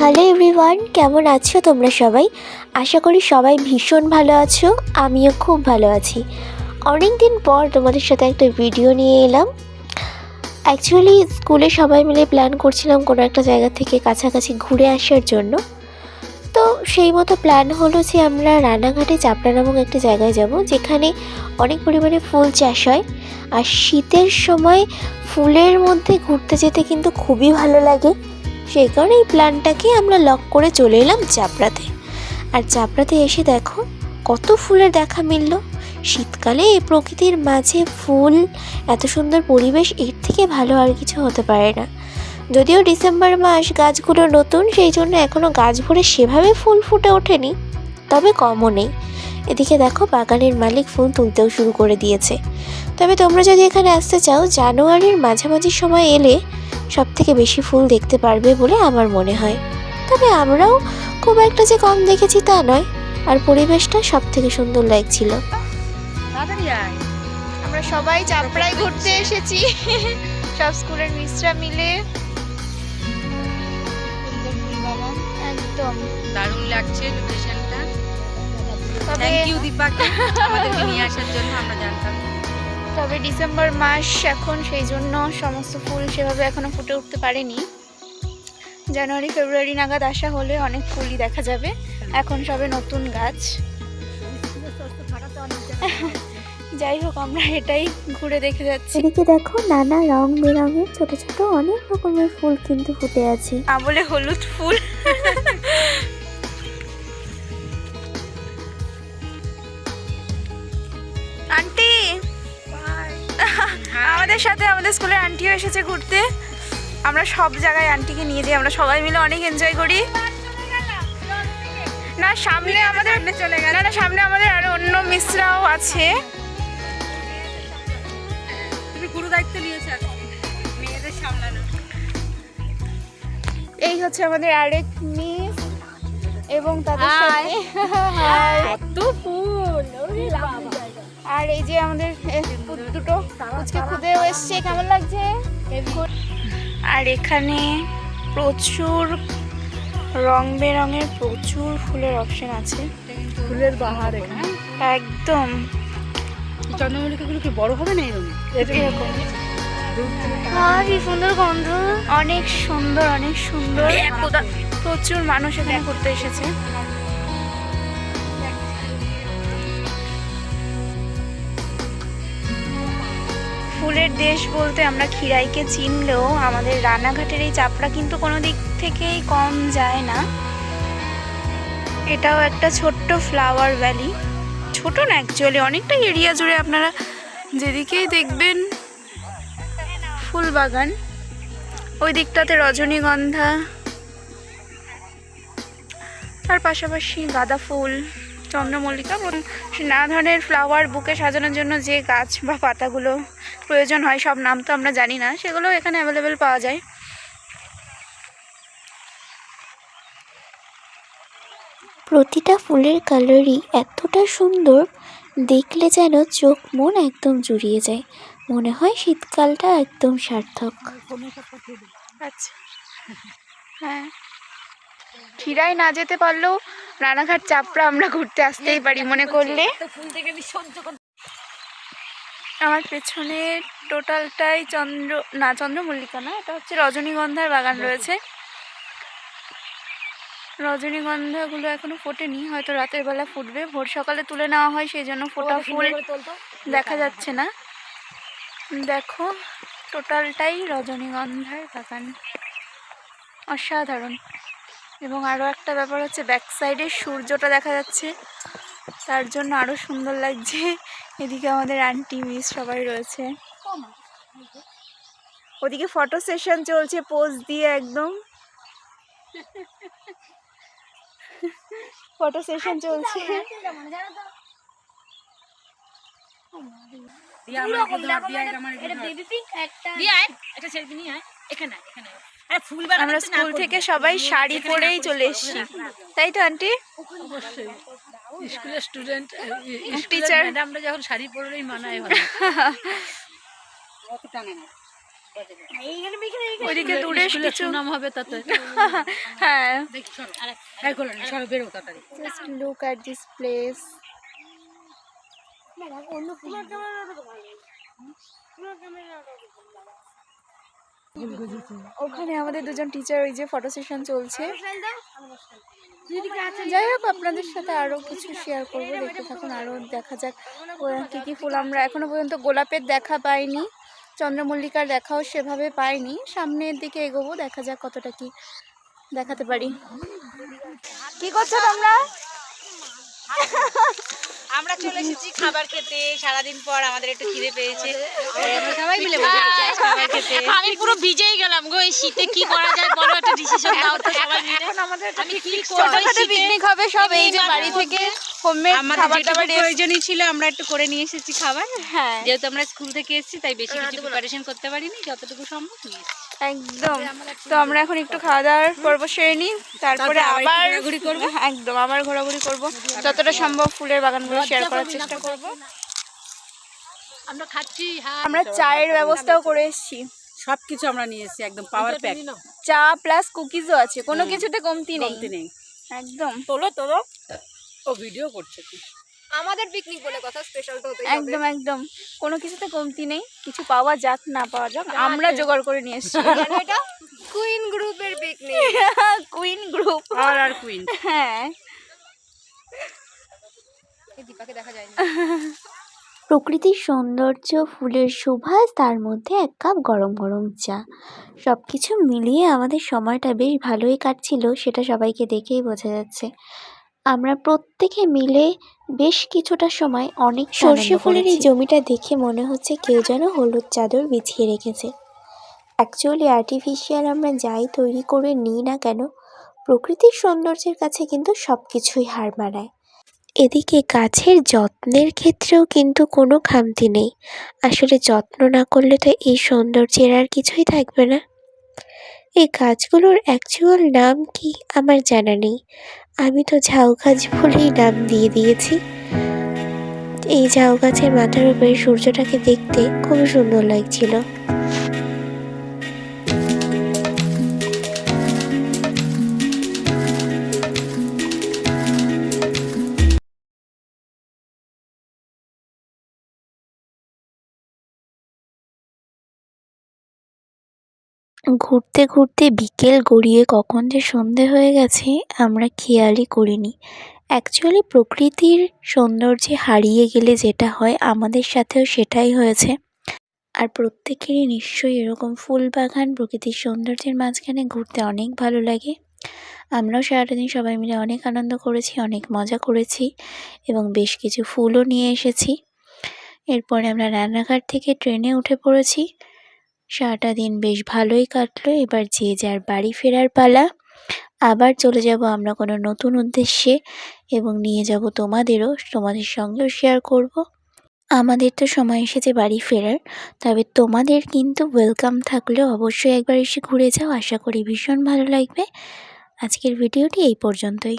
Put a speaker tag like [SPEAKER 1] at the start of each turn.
[SPEAKER 1] Hello everyone কেমন আছো তোমরা সবাই? আশা করি সবাই ভীষণ ভালো আছো, আমিও খুব ভালো আছি। অনেক দিন পর তোমাদের সাথে একটা ভিডিও নিয়ে এলাম। অ্যাকচুয়ালি স্কুলে সবাই মিলে প্ল্যান করছিলাম কোনো একটা জায়গা থেকে কাছাকাছি ঘুরে আসার জন্য। তো সেই মতো প্ল্যান হলো যে আমরা রানাঘাটে চাপড়া নামক একটা জায়গায় যাব, যেখানে অনেক পরিমাণে ফুল চাষ হয়। আর শীতের সময় ফুলের মধ্যে ঘুরতে যেতে কিন্তু খুবই ভালো লাগে। সেই কারণে এই প্ল্যানটাকে আমরা লক করে চলে এলাম চাপড়াতে। আর চাপড়াতে এসে দেখো কত ফুলের দেখা মিলল। শীতকালে এই প্রকৃতির মাঝে ফুল, এত সুন্দর পরিবেশ, এর থেকে ভালো আর কিছু হতে পারে না। যদিও ডিসেম্বর মাস গাছগুলো নতুন, সেই জন্য এখনও গাছ ভরে সেভাবে ফুল ফুটে ওঠেনি, তবে কমও নেই। এদিকে দেখো বাগানের মালিক ফুল তুলতেও শুরু করে দিয়েছে। তবে তোমরা যদি এখানে আসতে চাও, জানুয়ারির মাঝামাঝি সময় এলে সব থেকে বেশি ফুল দেখতে পারবে বলে আমার মনে হয়। তবে আমরাও খুব একটা যে কম দেখেছি তা নয় আর পরিবেশটা সব থেকে সুন্দর লাগছিল।
[SPEAKER 2] আমরা সবাই চাপড়ায় ঘুরতে এসেছি। সব স্কুলের মিসরা মিলে।
[SPEAKER 3] সুন্দর ফুল বাগান
[SPEAKER 2] একদম।
[SPEAKER 3] দারুণ লাগছে লোকেশনটা
[SPEAKER 2] তবে
[SPEAKER 3] থ্যাংক ইউ দীপাকে। আমাদেরকে নিয়ে আসার জন্য আমরা জানতাম।
[SPEAKER 2] তবে ডিসেম্বর মাস এখন সেই জন্য সমস্ত ফুল সেভাবে এখনও ফুটে উঠতে পারেনি। জানুয়ারি ফেব্রুয়ারি নাগাদ আসা হলে অনেক ফুলই দেখা যাবে। এখন সবে নতুন গাছ। যাই হোক আমরা এটাই ঘুরে দেখে যাচ্ছি।
[SPEAKER 1] এদিকে দেখো নানা রং বেরঙের ছোট ছোট অনেক রকমের ফুল কিন্তু ফুটে আছে।
[SPEAKER 2] না বলে হলুদ ফুল। আমাদের সাথে আমাদের স্কুলের আন্টিও এসেছে ঘুরতে। আমরা সব জায়গায় আন্টিকে নিয়ে যাই আমরা সবাই মিলে অনেক এনজয় করি। না সামনে আমাদের চলে গেল। না সামনে আমাদের আরও অন্য মিসরাও আছে।
[SPEAKER 3] তুমি গুরু দায়িত্ব নিয়েছো মেয়েদের সামলানো।
[SPEAKER 2] এই হচ্ছে আমাদের আরেক মিস এবং তাদের সাথে.
[SPEAKER 3] কত ফুল
[SPEAKER 2] আর এই যে আমাদের দুটো পুচকে খুদেও এসছে কেমন লাগছে? আর এখানে প্রচুর রং বেরঙের প্রচুর ফুলের অপশন আছে।
[SPEAKER 3] ফুলের বাহার এখানে।
[SPEAKER 2] একদম।
[SPEAKER 3] চন্দ্রমল্লিকাগুলো কি বড় হবে না এরকম।
[SPEAKER 2] আর কি সুন্দর গন্ধ। অনেক সুন্দর অনেক সুন্দর। প্রচুর মানুষ এখানে ঘুরতে এসেছে। ফুলের দেশ বলতে আমরা খিরাইকে চিনলেও আমাদের রানাঘাটের এই চাপড়া কিন্তু কোনো দিক থেকেই কম যায় না। এটাও একটা ছোট্ট ফ্লাওয়ার ভ্যালি। ছোট না অ্যাকচুয়ালি অনেকটা এরিয়া জুড়ে আপনারা যেদিকেই দেখবেন ফুল বাগান, ওই দিকটাতে রজনীগন্ধা, তার পাশাপাশি গাঁদা ফুল। চন্দ্রমল্লিকা এবং নানা ধরনের ফ্লাওয়ার বুকে সাজানোর জন্য যে গাছ বা পাতাগুলো প্রয়োজন হয় সব নাম তো আমরা জানি না সেগুলো এখানে অ্যাভেলেবেল পাওয়া যায়।
[SPEAKER 1] প্রতিটা ফুলের কালারই এতটা সুন্দর দেখলে যেন চোখ মন একদম জুড়িয়ে যায়। মনে হয় শীতকালটা একদম সার্থক।
[SPEAKER 2] আচ্ছা। হ্যাঁ। খিরাই না যেতে পারলেও রানাঘাট চাপড়া আমরা ঘুরতে আসতেই পারি মনে করলে? আমার পেছনে টোটালটাই চন্দ্র না চন্দ্রমল্লিকা না এটা হচ্ছে রজনীগন্ধার বাগান রয়েছে। রজনীগন্ধাগুলো এখনও ফোটেনি হয়তো রাতের বেলা ফুটবে। ভোর সকালে তুলে নেওয়া হয় সেই জন্য ফোটা ফুল দেখা যাচ্ছে না। দেখো টোটালটাই রজনীগন্ধার বাগান। অসাধারণ। এবং আরও একটা ব্যাপার হচ্ছে ব্যাক সাইডে সূর্যটা দেখা যাচ্ছে। তার জন্য আরও সুন্দর লাগছে। এদিকে আমাদের আন্টি মিস সবাই রয়েছে। ওদিকে ফটো সেশন চলছে পোজ দিয়ে একদম। ফটো সেশন চলছে।
[SPEAKER 3] দিয়া আমার এটা আমার এগুলো ধর। দিয়া একটা সেলফি নিয়ে আয়। এখানে আয়, এখানে
[SPEAKER 2] আমরা স্কুল থেকে সবাই শাড়ি পরেই চলে এসেছি। তাই তো আন্টি?
[SPEAKER 3] স্কুলের স্টুডেন্ট
[SPEAKER 2] Teacher.
[SPEAKER 3] ম্যাডামরা যখন শাড়ি পরলেই মানায়
[SPEAKER 2] ওইদিকে দূরে কিছু
[SPEAKER 3] হবে তাতে।
[SPEAKER 2] হ্যাঁ। লুক অ্যাট দিস প্লেস ওখানে আমাদের দুজন টিচার ওই যে ফটো সেশন চলছে। যাই হোক, আপনাদের সাথে আরও কিছু শেয়ার করব, দেখতে থাকুন, আরও দেখা যাক কি কি ফুল। আমরা এখনও পর্যন্ত গোলাপের দেখা পাইনি, চন্দ্রমল্লিকার দেখাও সেভাবে পাইনি। সামনের দিকে এগোবো, দেখা যাক কতটা কি দেখাতে পারি। কি করছ তোমরা?
[SPEAKER 3] চলে এসেছি খাবার খেতে। সারাদিন পর আমাদের একটু খিদে পেয়েছে। আমরা সবাই মিলে খাবার খেতে। আমি পুরো ভিজেই গেলাম গো এই শীতে কি করা যায় বলো একটা ডিসিশন দাও তো সবাই মিলে।
[SPEAKER 2] এখন আমাদের
[SPEAKER 3] আমি কি
[SPEAKER 2] ছোটখাটো পিকনিক হবে সব এই যে বাড়ি থেকে হোমমেড খাবার দাবার
[SPEAKER 3] প্রয়োজনই ছিল আমরা একটু করে নিয়ে এসেছি খাবার।
[SPEAKER 2] হ্যাঁ।
[SPEAKER 3] যেহেতু আমরা স্কুল থেকে এসেছি তাই বেশি কিছু প্রিপারেশন করতে পারিনি যতটুকু সম্ভব নিয়ে এসেছি।
[SPEAKER 2] একদম। তো আমরা এখন একটু খাওয়া দাওয়ার পর্ব সেরে নিই তারপরে
[SPEAKER 3] আবার ঘোরাঘুরি করব।
[SPEAKER 2] একদম আবার ঘোরাঘুরি করব। যতটা সম্ভব ফুলের বাগানগুলো শেয়ার করার চেষ্টা করব।
[SPEAKER 3] আমরা খাচ্ছি হ্যাঁ
[SPEAKER 2] আমরা চায়ের ব্যবস্থাও করে এসেছি।
[SPEAKER 4] সব কিছু আমরা নিয়ে এসেছি একদম পাওয়ার প্যাক
[SPEAKER 2] চা প্লাস কুকিজও আছে কোনো কিছুতে কমতি নেই।
[SPEAKER 4] কমতি নেই।
[SPEAKER 2] একদম।
[SPEAKER 4] তোলো তোলো। ও ভিডিও করছে। কি
[SPEAKER 2] একদম একদম। কোনো কিছুতে কমতি নেই কিছু পাওয়া যাক না পাওয়া যাক আমরা জোগাড় করে নিয়ে এসেছি। এটা? কুইন গ্রুপের পিকনিক কুইন গ্রুপ
[SPEAKER 4] আর আর কুইন
[SPEAKER 2] হ্যাঁ।
[SPEAKER 5] প্রকৃতির সৌন্দর্য ফুলের সুভাষ তার মধ্যে এক কাপ গরম গরম চা। সব কিছু মিলিয়ে আমাদের সময়টা বেশ ভালোই কাটছিল সেটা সবাইকে দেখেই বোঝা যাচ্ছে। আমরা প্রত্যেকে মিলে বেশ কিছুটা সময় অনেক সর্ষে ফুলের এই জমিটা দেখে মনে হচ্ছে কেউ যেন হলুদ চাদর বিছিয়ে রেখেছে। অ্যাকচুয়ালি আর্টিফিশিয়াল আমরা যাই তৈরি করে নিই না কেন প্রকৃতির সৌন্দর্যের কাছে কিন্তু সব কিছুই হার মানায়। এদিকে গাছের যত্নের ক্ষেত্রেও কিন্তু কোনো খামতি নেই। আসলে যত্ন না করলে তো এই সৌন্দর্যের আর কিছুই থাকবে না। এই গাছগুলোর অ্যাকচুয়াল নাম কি আমার জানা নেই। আমি তো ঝাউ গাছ বলেই নাম দিয়ে দিয়েছি। এই ঝাউ গাছের মাথার উপরে সূর্যটাকে দেখতে খুব সুন্দর লাগছিল। ঘুরতে ঘুরতে বিকেল গড়িয়ে কখন যে সন্ধে হয়ে গেছে, আমরা খেয়ালই করিনি। অ্যাকচুয়ালি প্রকৃতির সৌন্দর্যে হারিয়ে গেলে যেটা হয়, আমাদের সাথেও সেটাই হয়েছে। আর প্রত্যেকেরই নিশ্চয়ই এরকম ফুল বাগান, প্রকৃতির সৌন্দর্যের মাঝখানে ঘুরতে অনেক ভালো লাগে। আমরাও সারাদিন সবাই মিলে অনেক আনন্দ করেছি, অনেক মজা করেছি এবং বেশ কিছু ফুলও নিয়ে এসেছি। এরপরে আমরা রান্নাঘাট থেকে ট্রেনে উঠে পড়েছি। সারাটা দিন বেশ ভালোই কাটলো। এবার যে যার বাড়ি ফেরার পালা। আবার চলে যাব আমরা কোনো নতুন উদ্দেশ্যে এবং নিয়ে যাব তোমাদেরও, তোমাদের সঙ্গেও শেয়ার করব। আমাদের তো সময় এসেছে বাড়ি ফেরার, তবে তোমাদের কিন্তু ওয়েলকাম থাকলেও অবশ্যই একবার এসে ঘুরে যাও। আশা করি ভীষণ ভালো লাগবে। আজকের ভিডিওটি এই পর্যন্তই।